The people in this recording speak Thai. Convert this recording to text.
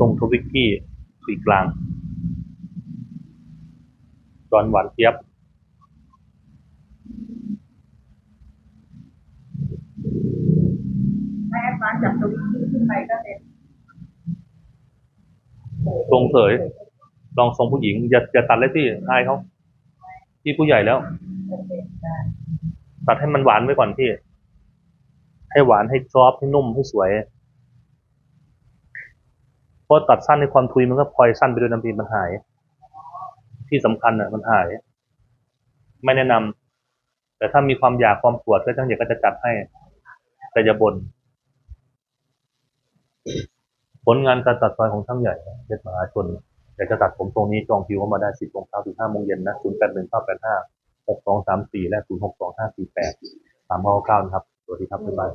รงทวิกกี้สีกลางจอนหวานเจี๊ยบ ถ้าแอดวานซ์จากตรงนี้ขึ้นไปก็เป็นทรงเสย ลองทรงผู้หญิง อย่าอย่าตัดเลยพี่อายเขาพี่ผู้ใหญ่แล้วตัดให้มันหวานไว้ก่อนพี่ ให้หวานให้ซอฟต์ให้นุ่มให้สวยเพ ราะตัดสั้นในความทุยมันก็พลอยสั้นไปด้วยน้ำพีมันหาย ที่สำคัญอะมันหาย ไม่แนะนำแต่ถ้ามีความอยากความปวดก็ทั้งอยากก็จะจัดให้ แต่อย่าบน่นผลงานการตัดซอยของช่างใหญ่เพชรมหาชนอยากจะตัดผมตรงนี้จองคิวเข้ามาได้สิบโมงเช้าถึงห้าโมงเย็นนะศูนย์แปดหนึ่งเก้าแปดห้าหกสองสามสี่และศูนย์หกสองห้าสี่แปดสามเก้าเก้านะครับ สวัสดีครับบ๊ายบาย